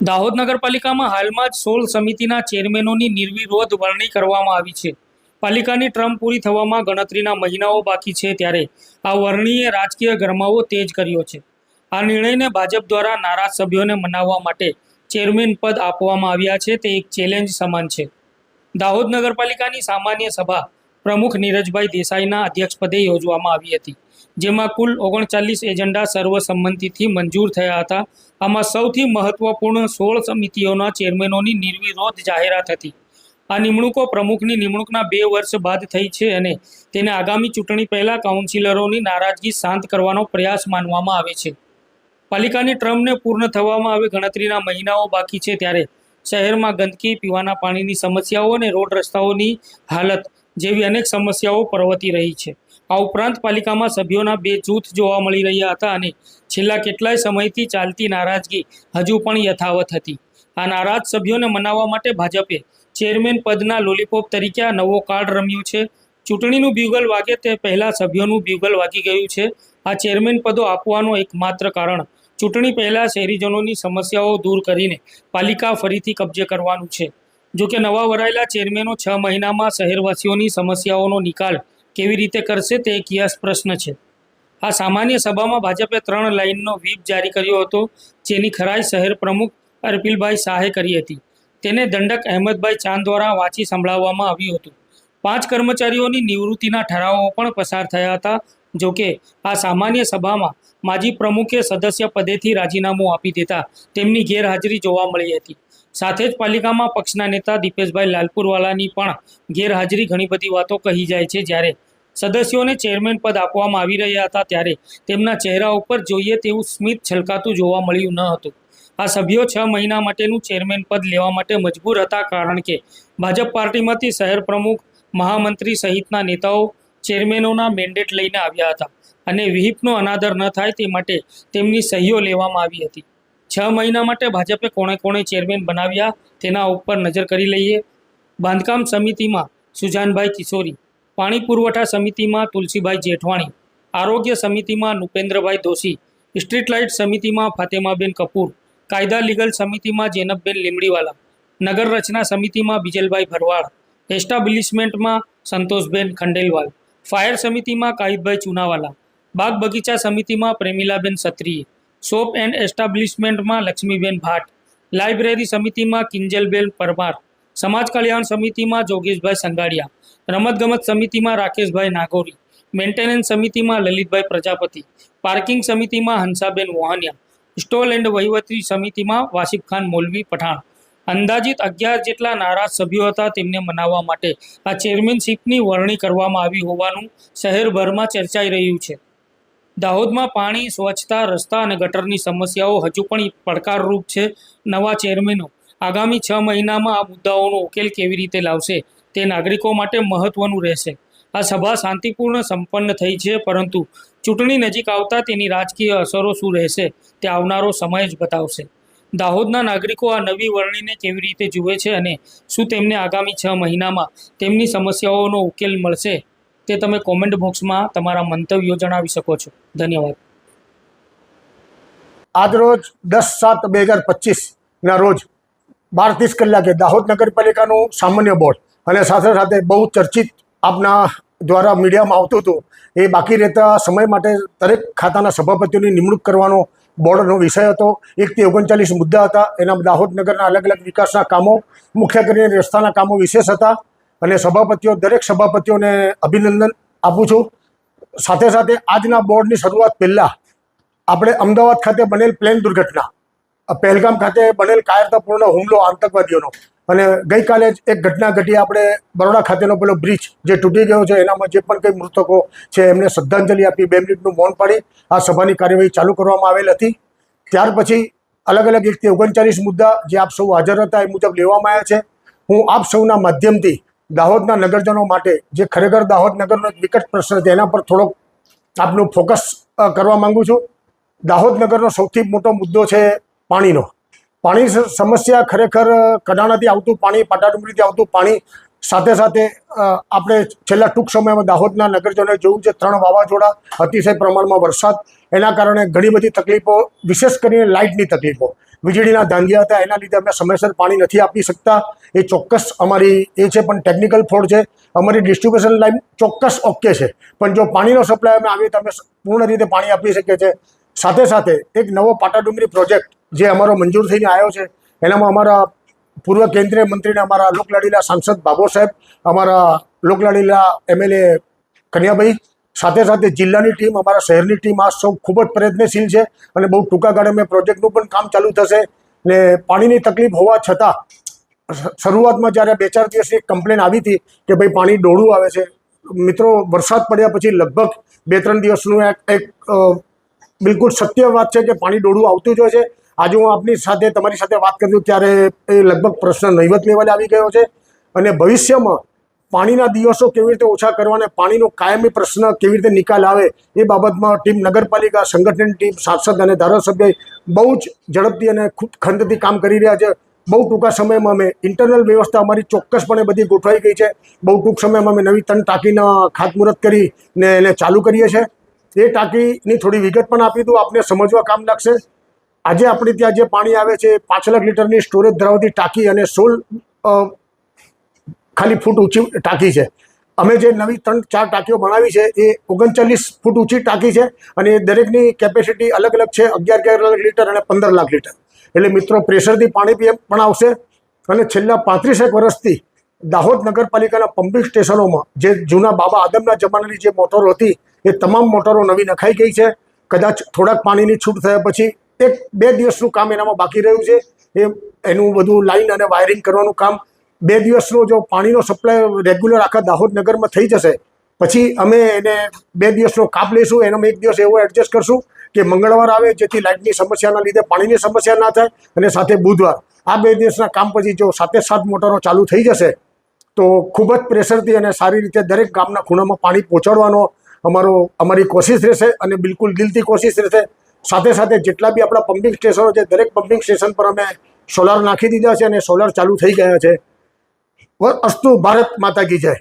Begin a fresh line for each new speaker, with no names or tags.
દાહોદ નગરપાલિકામાં હાલમાં જ સોળ સમિતિના ચેરમેનોની નિર્વિરોધ વરણી કરવામાં આવી છે. પાલિકાની ટ્રમ્પ પૂરી થવામાં ગણતરીના મહિનાઓ બાકી છે ત્યારે આ વરણીએ રાજકીય ગરમાવો તેજ કર્યો છે. આ નિર્ણયને ભાજપ દ્વારા નારાજ સભ્યોને મનાવવા માટે ચેરમેન પદ આપવામાં આવ્યા છે તે એક ચેલેન્જ સમાન છે. દાહોદ નગરપાલિકાની સામાન્ય સભા પ્રમુખ નીરજભાઈ દેસાઈના અધ્યક્ષપદે યોજવામાં આવી હતી. જેમાં કુલ ઓગણચાલીસ એજન્ડા સર્વસંમતિથી મંજૂર થયા હતા. આમાં સૌથી મહત્વપૂર્ણ સોળ સમિતિઓના ચેરમેનોની નિર્વિરોધ જાહેરાત હતી. આ નિમણૂકો પ્રમુખની નિમણૂકના બે વર્ષ બાદ થઈ છે અને તેને આગામી ચૂંટણી પહેલાં કાઉન્સિલરોની નારાજગી શાંત કરવાનો પ્રયાસ માનવામાં આવે છે. પાલિકાની ટ્રમ્પને પૂર્ણ થવામાં હવે ગણતરીના મહિનાઓ બાકી છે ત્યારે શહેરમાં ગંદકી, પીવાના પાણીની સમસ્યાઓ અને રોડ રસ્તાઓની હાલત જેવી અનેક સમસ્યાઓ પ્રવર્તી રહી છે. આ ઉપરાંત પાલિકામાં સભ્યોના બે જૂથ જોવા મળી રહ્યા હતા અને છેલ્લા કેટલાય સમયથી ચાલતી નારાજગી હજુ પણ યથાવત હતી. આ નારાજ સભ્યોને મનાવવા માટે ભાજપે ચેરમેન પદના લોલીપોપ તરીકે આ નવો કાર્ડ રમ્યો છે. ચૂંટણીનું બ્યુગલ વાગે તે પહેલાં સભ્યોનું બ્યુગલ વાગી ગયું છે. આ ચેરમેન પદો આપવાનું એકમાત્ર કારણ ચૂંટણી પહેલાં શહેરીજનોની સમસ્યાઓ દૂર કરીને પાલિકા ફરીથી કબજે કરવાનું છે. જોકે નવા વરાયેલા ચેરમેનો છ મહિનામાં શહેરવાસીઓની સમસ્યાઓનો નિકાલ કેવી રીતે કરશે તે એક યસ પ્રશ્ન છે. આ સામાન્ય સભામાં ભાજપે ત્રણ લાઇનનો વ્હીપ જારી કર્યો હતો, જેની ખરાઈ શહેર પ્રમુખ અર્પિલભાઈ શાહે કરી હતી. તેને દંડક અહેમદભાઈ ચાંદ દ્વારા વાંચી સંભળાવવામાં આવ્યું હતું. પાંચ કર્મચારીઓની નિવૃત્તિના ઠરાવો પણ પસાર થયા હતા, જો કે આ સામાન્ય સભામાં માજી પ્રમુખે સદસ્ય પદેથી રાજીનામું આપી દેતા તેમની ગેરહાજરી જોવા મળી હતી. સાથે જ પાલિકામાં પક્ષના નેતા દીપેશભાઈ લાલપુરવાલાની પણ ગેરહાજરી ઘણી બધી વાતો કહી જાય છે જ્યારે સદસ્યોને ચેરમેન પદ આપવામાં આવી રહ્યા હતા ત્યારે તેમના ચહેરા ઉપર જોઈએ તેવું સ્મિત છલકાતું જોવા મળ્યું ન હતું. આ સભ્યો છ મહિના માટેનું ચેરમેન પદ લેવા માટે મજબૂર હતા કારણ કે ભાજપ પાર્ટીમાંથી શહેર પ્રમુખ, મહામંત્રી સહિતના નેતાઓ ચેરમેનોના મેન્ડેટ લઈને આવ્યા હતા અને વિહિપનો અનાદર ન થાય તે માટે તેમની સહીઓ લેવામાં આવી હતી. છ મહિના માટે ભાજપે કોણે કોણે ચેરમેન બનાવ્યા તેના ઉપર નજર કરી લઈએ. બાંધકામ સમિતિમાં સુજાનભાઈ કિશોરી પાણી પુરવઠા સમિતિમાં તુલસીભાઈ જેઠવાણી, આરોગ્ય સમિતિમાં નુપેન્દ્રભાઈ દોશી, સ્ટ્રીટ લાઇટ સમિતિમાં ફાતેમાબેન કપૂર, કાયદા લીગલ સમિતિમાં જેનબબેન લીમડીવાલા, નગર રચના સમિતિમાં બિજલભાઈ ભરવાડ, એસ્ટાબ્લિશમેન્ટમાં સંતોષબેન ખંડેલવાલ, ફાયર સમિતિમાં કાહિદભાઈ ચુનાવાલા, બાગ બગીચા સમિતિમાં પ્રેમિલાબેન સત્રીએ શોપ એન્ડ એસ્ટાબ્લિશમેન્ટમાં લક્ષ્મીબેન ભાટ, લાઇબ્રેરી સમિતિમાં કિંજલબેન પરમાર સમાજ કલ્યાણ સમિતિમાં જોગેશભાઈ સંગાડિયા, રમતગમત સમિતિમાં રાકેશભાઈ નાગોરી, મેન્ટેનન્સ સમિતિમાં લલિતભાઈ પ્રજાપતિ, પાર્કિંગ સમિતિમાં હંસાબેન મોહનિયા સ્ટોલ એન્ડ વહીવટી સમિતિમાં વાસિફ ખાન મોલવી પઠાણ. અંદાજિત અગિયાર જેટલા નારાજ સભ્યો હતા તેમને મનાવવા માટે આ ચેરમેનશીપની વરણી કરવામાં આવી હોવાનું શહેરભરમાં ચર્ચાઈ રહ્યું છે. દાહોદમાં પાણી, સ્વચ્છતા, રસ્તા અને ગટરની સમસ્યાઓ હજુ પણ પડકારરૂપ છે નવા ચેરમેનો. આગામી છ મહિનામાં આ મુદ્દાઓનો ઉકેલ કેવી રીતે લાવશે તે નાગરિકો માટે મહત્વનું રહેશે. આ સભા શાંતિપૂર્ણ સંપન્ન થઈ છે, પરંતુ ચૂંટણી નજીક આવતા તેની રાજકીય અસરો શું રહેશે તે આવનારો સમય જ બતાવશે. દાહોદના નાગરિકો આ નવી વરણીને કેવી રીતે જુએ છે અને શું તેમને આગામી છ મહિનામાં તેમની સમસ્યાઓનો ઉકેલ મળશે તે તમે કોમેન્ટ બોક્સમાં તમારા મંતવ્યો જણાવી શકો છો. ધન્યવાદ.
આજરોજ દસ સાત બે હજાર પચીસના રોજ બાર ત્રીસ કલાકે દાહોદ નગરપાલિકાનું સામાન્ય બોર્ડ. અને સાથે સાથે બહુ ચર્ચિત આપના દ્વારા મીડિયામાં આવતું હતું. એ બાકી રહેતા સમય માટે દરેક ખાતાના સભાપતિઓની નિમણૂક કરવાનો બોર્ડનો વિષય હતો. એકથી ઓગણચાલીસ મુદ્દા હતા. એના દાહોદ નગરના અલગ અલગ વિકાસના કામો, મુખ્ય કરીને રસ્તાના કામો વિશેષ હતા. અને સભાપતિઓ, દરેક સભાપતિઓને અભિનંદન આપું છું. સાથે સાથે આજના બોર્ડની શરૂઆત પહેલાં આપણે અમદાવાદ ખાતે બનેલ પ્લેન દુર્ઘટના પહેલગામ ખાતે બનેલ કાયરતાપૂર્ણ હુમલો આતંકવાદીઓનો. અને ગઈકાલે જ એક ઘટના ઘટી. આપણે બરોડા ખાતેનો પેલો બ્રિજ જે તૂટી ગયો છે, એનામાં જે પણ કંઈ મૃતકો છે, એમને શ્રદ્ધાંજલિ આપી, બે મિનિટનું મૌન પાડી. આ સભાની કાર્યવાહી ચાલુ કરવામાં આવેલ હતી. ત્યાર પછી અલગ અલગ એકથી ઓગણચાલીસ મુદ્દા જે આપ સૌ હાજર હતા, એ મુજબ લેવામાં આવ્યા છે. હું આપ સૌના માધ્યમથી દાહોદના નગરજનો માટે, જે ખરેખર દાહોદ નગરનો એક વિકટ પ્રશ્ન છે એના પર થોડોક આપનું ફોકસ કરવા માગું છું. દાહોદ નગરનો સૌથી મોટો મુદ્દો છે પાણીનો. પાણી સમસ્યા ખરેખર કડાણાથી આવતું પાણી પાટાડુંગરીથી આવતું પાણી, સાથે સાથે આપણે છેલ્લા ટૂંક સમયમાં દાહોદના નગરજનોએ જોયું છે, ત્રણ વાવાઝોડા, અતિશય પ્રમાણમાં વરસાદ. એના કારણે ઘણી બધી તકલીફો, વિશેષ કરીને લાઇટની તકલીફો. વીજળીના ધાંધિયા હતા, એના લીધે અમે સમયસર પાણી નથી આપી શકતા. એ ચોક્કસ અમારી, એ છે પણ ટેકનિકલ ફોડ છે. અમારી ડિસ્ટ્રીબ્યુશન લાઈન ચોક્કસ ઓકે છે. પણ જો પાણીનો સપ્લાય અમે આવીએ તો અમે પૂર્ણ રીતે પાણી આપી શકીએ છીએ. સાથે સાથે એક નવો પાટાડુંગરી પ્રોજેક્ટ જે અમારો મંજૂર થઈને આવ્યો છે, એનામાં અમારા પૂર્વ કેન્દ્રીય મંત્રીને અમારા લોકલાડીલા સાંસદ બાબો સાહેબ, અમારા લોકલાડીલા એમએલએ કન્યાભાઈ, સાથે સાથે જિલ્લાની ટીમ, અમારા શહેરની ટીમ આ સૌ ખૂબ જ પ્રયત્નશીલ છે અને બહુ ટૂંકા ગાળે મેં પ્રોજેક્ટનું પણ કામ ચાલુ થશે ને પાણીની તકલીફ હોવા છતાં શરૂઆતમાં જ્યારે બે ચાર દિવસની કમ્પ્લેન આવી હતી કે ભાઈ પાણી ડોળું આવે છે, મિત્રો વરસાદ પડ્યા પછી લગભગ બે ત્રણ દિવસનું એક બિલકુલ સત્ય વાત છે કે પાણી ડોળું આવતું જ હોય છે આજે હું આપની સાથે, તમારી સાથે વાત કરું ત્યારે એ લગભગ પ્રશ્ન નહીવત લેવલે આવી ગયો છે. અને ભવિષ્યમાં પાણીના દિવસો કેવી રીતે ઓછા કરવા અને પાણીનો કાયમી પ્રશ્ન કેવી રીતે નિકાલ આવે, એ બાબતમાં ટીમ નગરપાલિકા, સંગઠન ટીમ, સાંસદ અને ધારાસભ્ય બહુ જ ઝડપથી અને ખૂબ ખંતથી કામ કરી રહ્યા છે. બહુ ટૂંકા સમયમાં અમે ઇન્ટરનલ વ્યવસ્થા અમારી ચોક્કસપણે બધી ગોઠવાઈ ગઈ છે. બહુ ટૂંક સમયમાં અમે નવી ત્રણ ટાંકીના ખાતમુહૂર્ત કરી ને એને ચાલુ કરીએ છીએ. એ ટાંકીની થોડી વિગત પણ આપી દઉં, આપને સમજવા કામ લાગશે. આજે આપણે ત્યાં જે પાણી આવે છે પાંચ લાખ લીટરની સ્ટોરેજ ધરાવતી ટાંકી અને સોળ ખાલી ફૂટ ઊંચી ટાંકી છે. અમે જે નવી ત્રણ, ચાર ટાંકીઓ બનાવી છે, એ ઓગણચાલીસ ફૂટ ઊંચી ટાંકી છે અને દરેકની કેપેસિટી અલગ અલગ છે, અગિયાર અગિયાર લાખ લીટર અને પંદર લાખ લીટર. એટલે મિત્રો, પ્રેશરથી પાણી પી પણ આવશે અને છેલ્લા પાંત્રીસેક વર્ષથી દાહોદ નગરપાલિકાના પંપિંગ સ્ટેશનોમાં જે જૂના બાબા આદમના જમાનાની જે મોટરો હતી, એ તમામ મોટરો નવી નખાઈ ગઈ છે. કદાચ થોડાક પાણીની છૂટ થયા પછી એક બે દિવસનું કામ એનામાં બાકી રહ્યું છે. એ એનું બધું લાઈન અને વાયરિંગ કરવાનું કામ બે દિવસનો જો પાણીનો સપ્લાય રેગ્યુલર આખા દાહોદ નગરમાં થઈ જશે, પછી અમે એને બે દિવસનો કાપ લઈશું, એનો એક દિવસ એવો એડજસ્ટ કરશું કે મંગળવાર આવે જેથી લાઇટની સમસ્યાના લીધે પાણીની સમસ્યા ના થાય અને સાથે બુધવાર. આ બે દિવસના કામ પછી જો સાતે સાત મોટરો ચાલુ થઈ જશે, તો ખૂબ જ પ્રેશરથી અને સારી રીતે દરેક ગામના ખૂણામાં પાણી પહોંચાડવાનો અમારો, અમારી કોશિશ રહેશે અને બિલકુલ દિલથી કોશિશ રહેશે. સાથે સાથે જેટલા બી આપણા પમ્પિંગ સ્ટેશનો છે, દરેક પમ્પિંગ સ્ટેશન પર અમે સોલાર નાખી દીધા છે અને સોલાર ચાલુ થઈ ગયા છે. અસ્તુ ભારત માતા કી જય.